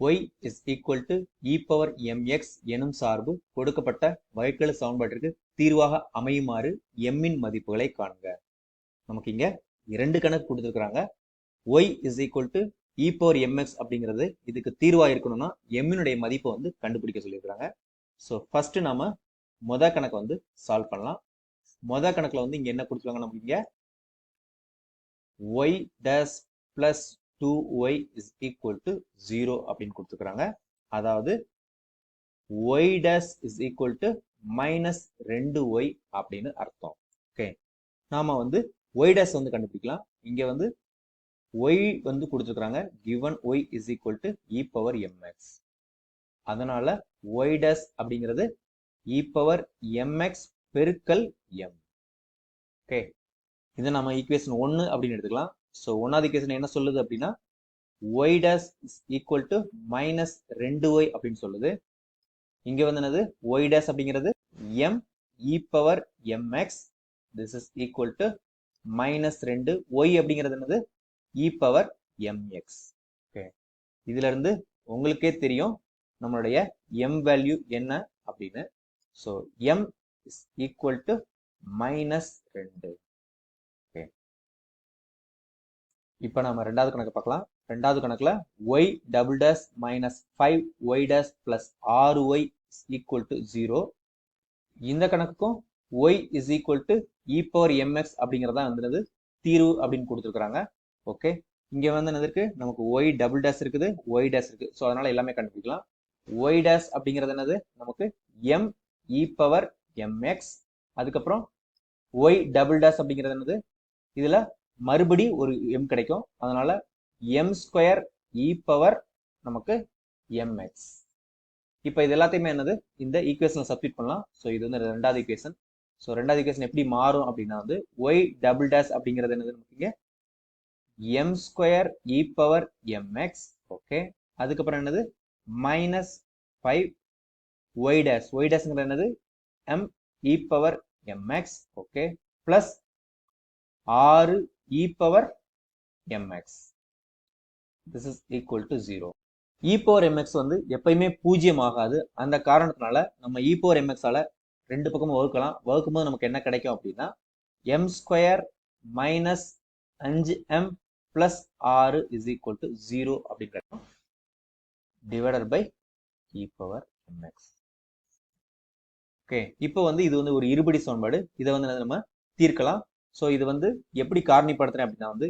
Y is equal to e power m x எனும் சார்பு கொடுக்கப்பட்ட வகைக்கெழு சமன்பாட்டிற்கு தீர்வாக அமையுமாறு எம்மின் மதிப்புகளை காணுங்க. நமக்கு இங்க இரண்டு கணக்கு கொடுத்துருக்குறாங்க. Y is equal to e e power m x அப்படிங்கிறது இதுக்கு தீர்வாக இருக்கணும்னா எம்மினுடைய மதிப்பை வந்து கண்டுபிடிக்க சொல்லியிருக்கிறாங்க. ஸோ ஃபர்ஸ்ட் நாம மொத கணக்கை வந்து சால்வ் பண்ணலாம். மொத கணக்கில் வந்து இங்கே என்ன கொடுத்துருவாங்க நமக்கு இங்கே? Y dash plus two y is equal to zero அப்படின்னு கொடுத்துக்கிறாங்க அதாவது y dash is equal to minus ரெண்டு ஒய் அப்படின்னு அர்த்தம். ஓகே நாம வந்து ஒய் டேஸ் வந்து கண்டுபிடிக்கலாம். இங்க வந்து ஒய் வந்து கொடுத்துருக்காங்க. Given y is equal to e power m x அதனால ஒய் டேஸ் அப்படிங்கிறது இ பவர் எம்எக்ஸ் பெருக்கல் எம் ஓகே இதை நம்ம ஈக்குவேஷன் ஒன்று அப்படின்னு எடுத்துக்கலாம். ஸோ ஒன்னாவது ஈக்குவேஷன் என்ன சொல்லுது அப்படின்னா y dash is equal to minus ரெண்டு ஒய் அப்படின்னு சொல்லுது. இங்க வந்து என்னது? ஒய் டேஸ் அப்படிங்கிறது m e power m x this is equal to minus ரெண்டு ஒய் அப்படிங்கிறது என்னது? இ பவர் எம்எக்ஸ் ஓகே இதுல இருந்து உங்களுக்கே தெரியும் நம்மளுடைய எம் வேல்யூ என்ன அப்படின்னு. So m is equal to minus ரெண்டு. இப்போ நம்ம ரெண்டாவது கணக்கு பார்க்கலாம். ரெண்டாவது கணக்குல y double dash minus five y dash plus ஆறு ஒய் ஈக்குவல் டு ஜீரோ இந்த கணக்குக்கும் y is equal to e e power m x அப்படிங்கிறதா வந்துனது தீர்வு அப்படின்னு கொடுத்துருக்குறாங்க. ஓகே இங்க வந்து என்ன இருக்கு? நமக்கு ஒய் டபுள் டேஸ் இருக்குது ஒய் டேஸ் இருக்கு. ஸோ அதனால எல்லாமே கண்டுபிடிக்கலாம். ஒய் டேஸ் அப்படிங்கிறது என்னது? நமக்கு m e power m x அதுக்கப்புறம் ஒய் டபுள் டேஸ் அப்படிங்கிறது என்னது? இதுல மறுபடி ஒரு எம் கிடைக்கும். அதனால எம் ஸ்கொயர் இ பவர் நமக்கு எம்எக்ஸ் இப்போ இது எல்லாத்தையுமே என்னது? இந்த ஈக்குவேஷனில் சப்மிட் பண்ணலாம். ஸோ இது வந்து ரெண்டாவது ஈக்குவேஷன் ஸோ ரெண்டாவது ஈக்குவேஷன் எப்படி மாறும் அப்படின்னா வந்து ஒய் டபுள் டேஸ் அப்படிங்கிறது என்னது நமக்கு m square e power m x okay அதுக்கப்புறம் என்னது? Minus five y dash y டேஸ்ங்கிறது என்னது? M e power m x okay plus ஆறு e power m x this is equal to zero e power m x வந்து எப்பயுமே பூஜ்ஜியம் ஆகாது. அந்த காரணத்தினால நம்ம e power mx எம்எக்ஸால ரெண்டு பக்கமும் வகுக்கலாம். வகுக்கும் போது நமக்கு என்ன கிடைக்கும் அப்படின்னா எம் ஸ்கொயர் மைனஸ் அஞ்சு எம் பிளஸ் ஆறு இஸ் ஈக்குவல் டு ஜீரோ அப்படின்னு கிடைக்கும். Divided by e power m x okay இப்போ வந்து இது வந்து ஒரு இருபடி சமன்பாடு. இதை வந்து நம்ம தீர்க்கலாம். ஸோ இது வந்து எப்படி காரணிப்படுத்துறேன் அப்படின்னா வந்து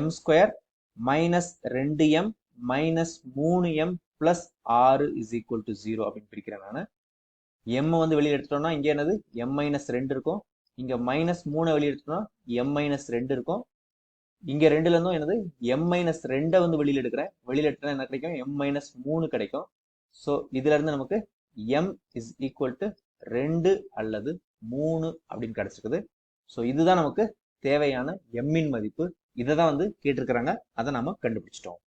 எம் ஸ்கொயர் மைனஸ் ரெண்டு எம் மைனஸ் மூணு எம் பிளஸ் ஆறு இஸ் ஈக்குவல் டு ஜீரோ அப்படின்னு பிரிக்கிறேன் நான். எம் வந்து வெளியே எடுத்துட்டோம்னா இங்கே என்னது? எம் மைனஸ் ரெண்டு இருக்கும். இங்கே மைனஸ் மூணை வெளியே எடுத்துட்டோம்னா எம் மைனஸ் ரெண்டு இருக்கும். இங்கே ரெண்டுலேருந்தும் என்னது? எம் மைனஸ் ரெண்டை வந்து வெளியில் எடுக்கிறேன். வெளியில் எடுத்தா என்ன கிடைக்கும்? எம் மைனஸ் மூணு கிடைக்கும். ஸோ இதுலேருந்து நமக்கு எம் இஸ் ஈக்குவல் டு ரெண்டு அல்லது மூணு அப்படின்னு கிடச்சிருக்குது. ஸோ இதுதான் நமக்கு தேவையான எம்மின் மதிப்பு. இதை தான் வந்து கேட்டிருக்கிறாங்க. அதை நாம் கண்டுபிடிச்சிட்டோம்.